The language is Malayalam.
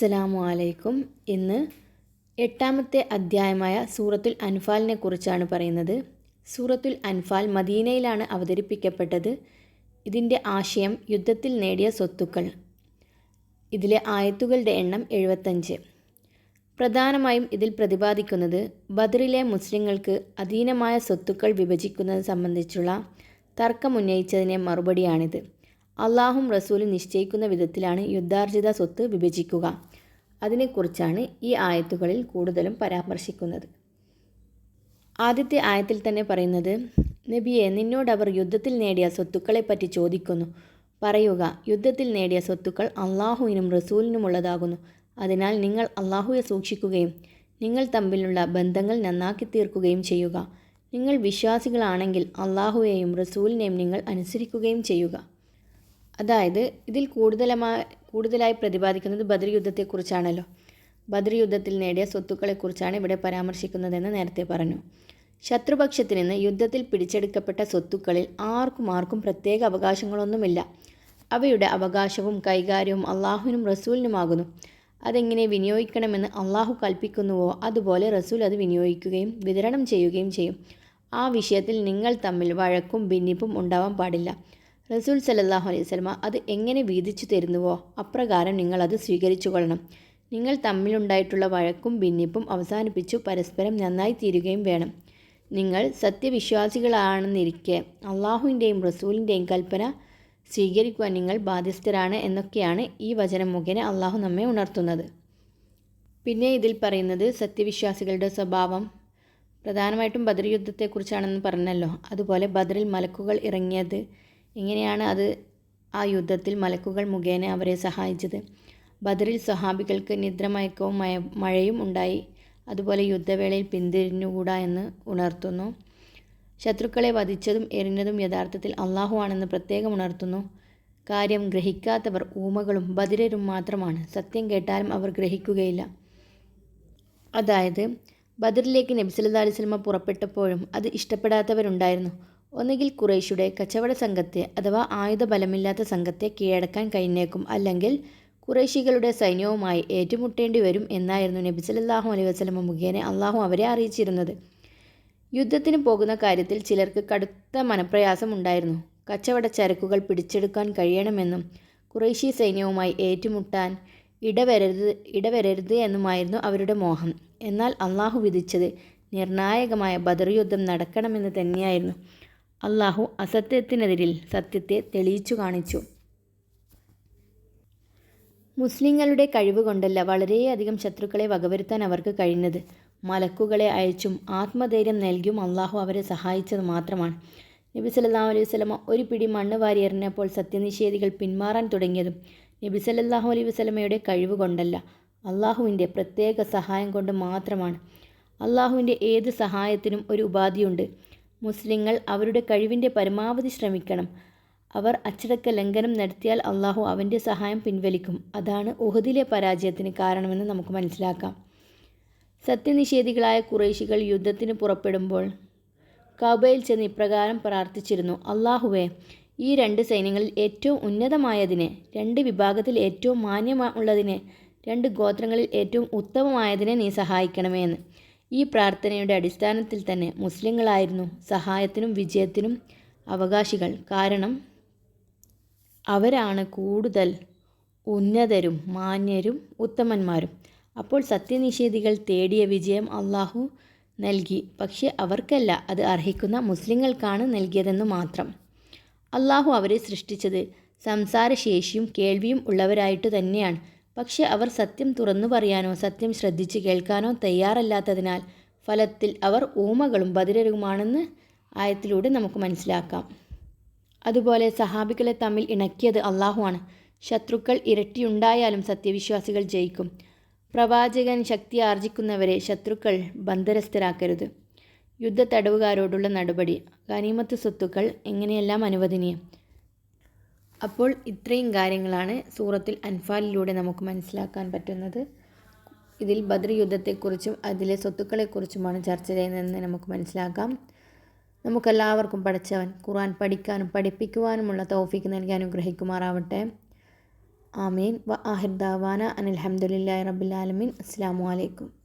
അസ്സലാമു അലൈക്കും. ഇന്ന് എട്ടാമത്തെ അധ്യായമായ സൂറത്തുൽ അൻഫാലിനെ കുറിച്ചാണ് പറയുന്നത്. സൂറത്തുൽ അൻഫാൽ മദീനയിലാണ് അവതരിപ്പിക്കപ്പെട്ടത്. ഇതിന്റെ ആശയം യുദ്ധത്തിൽ നേടിയ സ്വത്തുക്കൾ. ഇതിലെ ആയത്തുകളുടെ എണ്ണം എഴുപത്തഞ്ച്. പ്രധാനമായും ഇതിൽ പ്രതിപാദിക്കുന്നത് ബദറിലെ മുസ്ലിങ്ങൾക്ക് അധീനമായ സ്വത്തുക്കൾ വിഭജിക്കുന്നത് സംബന്ധിച്ചുള്ള തർക്കമുന്നയിച്ചതിനെ മറുപടിയാണിത്. അള്ളാഹും റസൂലും നിശ്ചയിക്കുന്ന വിധത്തിലാണ് യുദ്ധാർജിത സ്വത്ത് വിഭജിക്കുക. അതിനെക്കുറിച്ചാണ് ഈ ആയത്തുകളിൽ കൂടുതലും പരാമർശിക്കുന്നത്. ആദ്യത്തെ ആയത്തിൽ തന്നെ പറയുന്നത് നബിയെ നിന്നോട് അവർ യുദ്ധത്തിൽ നേടിയ സ്വത്തുക്കളെപ്പറ്റി ചോദിക്കുന്നു. പറയുക യുദ്ധത്തിൽ നേടിയ സ്വത്തുക്കൾ അള്ളാഹുവിനും റസൂലിനുമുള്ളതാകുന്നു അതിനാൽ നിങ്ങൾ അള്ളാഹുവെ സൂക്ഷിക്കുകയും നിങ്ങൾ തമ്മിലുള്ള ബന്ധങ്ങൾ നന്നാക്കി തീർക്കുകയും ചെയ്യുക. നിങ്ങൾ വിശ്വാസികളാണെങ്കിൽ അള്ളാഹുവെയും റസൂലിനെയും നിങ്ങൾ അനുസരിക്കുകയും ചെയ്യുക. അതായത് ഇതിൽ കൂടുതലമായി കൂടുതലായി പ്രതിപാദിക്കുന്നത് ബദർ യുദ്ധത്തെക്കുറിച്ചാണല്ലോ ബദർ യുദ്ധത്തിൽ നേടിയ സ്വത്തുക്കളെക്കുറിച്ചാണ് ഇവിടെ പരാമർശിക്കുന്നതെന്ന് നേരത്തെ പറഞ്ഞു. ശത്രുപക്ഷത്തിൽ നിന്ന് യുദ്ധത്തിൽ പിടിച്ചെടുക്കപ്പെട്ട സ്വത്തുക്കളിൽ ആർക്കും ആർക്കും പ്രത്യേക അവകാശങ്ങളൊന്നുമില്ല. അവയുടെ അവകാശവും കൈകാര്യവും അള്ളാഹുവിനും റസൂലിനുമാകുന്നു. അതെങ്ങനെ വിനിയോഗിക്കണമെന്ന് അള്ളാഹു കൽപ്പിക്കുന്നുവോ അതുപോലെ റസൂൽ അത് വിനിയോഗിക്കുകയും വിതരണം ചെയ്യുകയും ചെയ്യും. ആ വിഷയത്തിൽ നിങ്ങൾ തമ്മിൽ വഴക്കും ഭിന്നിപ്പും ഉണ്ടാവാൻ പാടില്ല. റസൂൽ സലല്ലാഹു അലൈഹി സ്വലമ അത് എങ്ങനെ വീതിച്ചു തരുന്നുവോ അപ്രകാരം നിങ്ങൾ അത് സ്വീകരിച്ചു കൊള്ളണം നിങ്ങൾ തമ്മിലുണ്ടായിട്ടുള്ള വഴക്കും ഭിന്നിപ്പും അവസാനിപ്പിച്ചു പരസ്പരം നന്നായി തീരുകയും വേണം. നിങ്ങൾ സത്യവിശ്വാസികളാണെന്നിരിക്കെ അള്ളാഹുവിന്റെയും റസൂലിന്റെയും കൽപ്പന സ്വീകരിക്കുവാൻ നിങ്ങൾ ബാധ്യസ്ഥരാണ് എന്നൊക്കെയാണ് ഈ വചനം മുഖേന അള്ളാഹു നമ്മെ ഉണർത്തുന്നത്. പിന്നെ ഇതിൽ പറയുന്നത് സത്യവിശ്വാസികളുടെ സ്വഭാവം. പ്രധാനമായിട്ടും ബദർ യുദ്ധത്തെക്കുറിച്ചാണെന്ന് പറഞ്ഞല്ലോ. അതുപോലെ ബദറിൽ മലക്കുകൾ ഇറങ്ങിയത് എങ്ങനെയാണ് അത് ആ യുദ്ധത്തിൽ മലക്കുകൾ മുഖേന അവരെ സഹായിച്ചത്. ബദറിൽ സ്വഹാബികൾക്ക് നിദ്രമയക്കവും മയ മഴയും ഉണ്ടായി. അതുപോലെ യുദ്ധവേളയിൽ പിന്തിരിഞ്ഞുകൂടാ എന്ന് ഉണർത്തുന്നു. ശത്രുക്കളെ വധിച്ചതും എറിഞ്ഞതും യഥാർത്ഥത്തിൽ അള്ളാഹു ആണെന്ന് പ്രത്യേകം ഉണർത്തുന്നു. കാര്യം ഗ്രഹിക്കാത്തവർ ഊമകളും ബദിരരും മാത്രമാണ്. സത്യം കേട്ടാലും അവർ ഗ്രഹിക്കുകയില്ല. അതായത് ബദറിലേക്ക് നബിസല്ലാ അലിസ്ലമ പുറപ്പെട്ടപ്പോഴും അത് ഇഷ്ടപ്പെടാത്തവരുണ്ടായിരുന്നു. ഒന്നുകിൽ കുറേശുടെ കച്ചവട സംഘത്തെ അഥവാ ആയുധ ബലമില്ലാത്ത സംഘത്തെ കീഴടക്കാൻ കഴിഞ്ഞേക്കും അല്ലെങ്കിൽ കുറേശികളുടെ സൈന്യവുമായി ഏറ്റുമുട്ടേണ്ടി വരും എന്നായിരുന്നു നബി സല്ലാഹു അലൈഹി വസ്ലമ മുഖേന അള്ളാഹു അവരെ അറിയിച്ചിരുന്നത്. യുദ്ധത്തിന് പോകുന്ന കാര്യത്തിൽ ചിലർക്ക് കടുത്ത മനപ്രയാസം ഉണ്ടായിരുന്നു. കച്ചവട ചരക്കുകൾ പിടിച്ചെടുക്കാൻ കഴിയണമെന്നും കുറേശി സൈന്യവുമായി ഏറ്റുമുട്ടാൻ ഇടവരരുത് ഇടവരരുത് എന്നുമായിരുന്നു അവരുടെ മോഹം. എന്നാൽ അള്ളാഹു വിധിച്ചത് നിർണായകമായ ബദർ യുദ്ധം നടക്കണമെന്ന് തന്നെയായിരുന്നു. അള്ളാഹു അസത്യത്തിനെതിരിൽ സത്യത്തെ തെളിയിച്ചു കാണിച്ചു. മുസ്ലിങ്ങളുടെ കഴിവ് കൊണ്ടല്ല വളരെയധികം ശത്രുക്കളെ വകവരുത്താൻ അവർക്ക് കഴിഞ്ഞത് മലക്കുകളെ അയച്ചും ആത്മധൈര്യം നൽകിയും അള്ളാഹു അവരെ സഹായിച്ചത് മാത്രമാണ്. നബി സല്ലല്ലാഹു അലൈഹി വസ്ലമ ഒരു പിടി മണ്ണ് വാരി എറിഞ്ഞപ്പോൾ സത്യനിഷേധികൾ പിന്മാറാൻ തുടങ്ങിയതും നബി സല്ലല്ലാഹു അലൈഹി വസ്ലമയുടെ കഴിവ് കൊണ്ടല്ല. അള്ളാഹുവിന്റെ പ്രത്യേക സഹായം കൊണ്ട് മാത്രമാണ്. അള്ളാഹുവിന്റെ ഏത് സഹായത്തിനും ഒരു ഉപാധിയുണ്ട്. മുസ്ലിങ്ങൾ അവരുടെ കഴിവിന്റെ പരമാവധി ശ്രമിക്കണം. അവർ അച്ചടക്ക ലംഘനം നടത്തിയാൽ അള്ളാഹു അവന്റെ സഹായം പിൻവലിക്കും. അതാണ് ഉഹദിലെ പരാജയത്തിന് കാരണമെന്ന് നമുക്ക് മനസ്സിലാക്കാം. സത്യനിഷേധികളായ കുറേശികൾ യുദ്ധത്തിന് പുറപ്പെടുമ്പോൾ കബയിൽ ചെന്ന് ഇപ്രകാരം പ്രാർത്ഥിച്ചിരുന്നു അള്ളാഹുവേ ഈ രണ്ട് സൈന്യങ്ങളിൽ ഏറ്റവും ഉന്നതമായതിനെ രണ്ട് വിഭാഗത്തിൽ ഏറ്റവും മാന്യമുള്ളതിനെ രണ്ട് ഗോത്രങ്ങളിൽ ഏറ്റവും ഉത്തമമായതിനെ നീ സഹായിക്കണമേ എന്ന് ഈ പ്രാർത്ഥനയുടെ അടിസ്ഥാനത്തിൽ തന്നെ മുസ്ലിങ്ങളായിരുന്നു സഹായത്തിനും വിജയത്തിനും അവകാശികൾ. കാരണം അവരാണ് കൂടുതൽ ഉന്നതരും മാന്യരും ഉത്തമന്മാരും. അപ്പോൾ സത്യനിഷേധികൾ തേടിയ വിജയം അള്ളാഹു നൽകി. പക്ഷെ അവർക്കല്ല അത് അർഹിക്കുന്ന മുസ്ലിങ്ങൾക്കാണ് നൽകിയതെന്ന് മാത്രം. അള്ളാഹു അവരെ സൃഷ്ടിച്ചത് സംസാരശേഷിയും കേൾവിയും ഉള്ളവരായിട്ട് തന്നെയാണ്. പക്ഷെ അവർ സത്യം തുറന്നു പറയാനോ സത്യം ശ്രദ്ധിച്ച് കേൾക്കാനോ തയ്യാറല്ലാത്തതിനാൽ ഫലത്തിൽ അവർ ഊമകളും ബദിരരുമാണെന്ന് ആയത്തിലൂടെ നമുക്ക് മനസ്സിലാക്കാം. അതുപോലെ സഹാബികളെ തമ്മിൽ ഇണക്കിയത് അള്ളാഹുവാണ് ശത്രുക്കൾ ഇരട്ടിയുണ്ടായാലും സത്യവിശ്വാസികൾ ജയിക്കും. പ്രവാചകൻ ശക്തി ആർജിക്കുന്നവരെ ശത്രുക്കൾ ബന്ധരസ്ഥരാക്കരുത് യുദ്ധ തടവുകാരോടുള്ള നടപടി ഗനീമത്ത് സ്വത്തുക്കൾ എങ്ങനെയെല്ലാം അനുവദനീയം? അപ്പോൾ ഇത്രയും കാര്യങ്ങളാണ് സൂറത്തിൽ അൻഫാലിലൂടെ നമുക്ക് മനസ്സിലാക്കാൻ പറ്റുന്നത്. ഇതിൽ ബദർ യുദ്ധത്തെക്കുറിച്ചും അതിലെ സ്വത്തുക്കളെക്കുറിച്ചുമാണ് ചർച്ച ചെയ്യുന്നതെന്ന് നമുക്ക് മനസ്സിലാക്കാം. നമുക്കെല്ലാവർക്കും പഠിച്ചവൻ ഖുർആൻ പഠിക്കാനും പഠിപ്പിക്കുവാനുമുള്ള തൗഫീക്ക് നൽകി അനുഗ്രഹിക്കുമാറാവട്ടെ. ആമീൻ. വ ആഹിർ ദാവാന അനിൽഹമുല്ലാ റബ്ബുലാലമീൻ അസ്സാം വലൈക്കും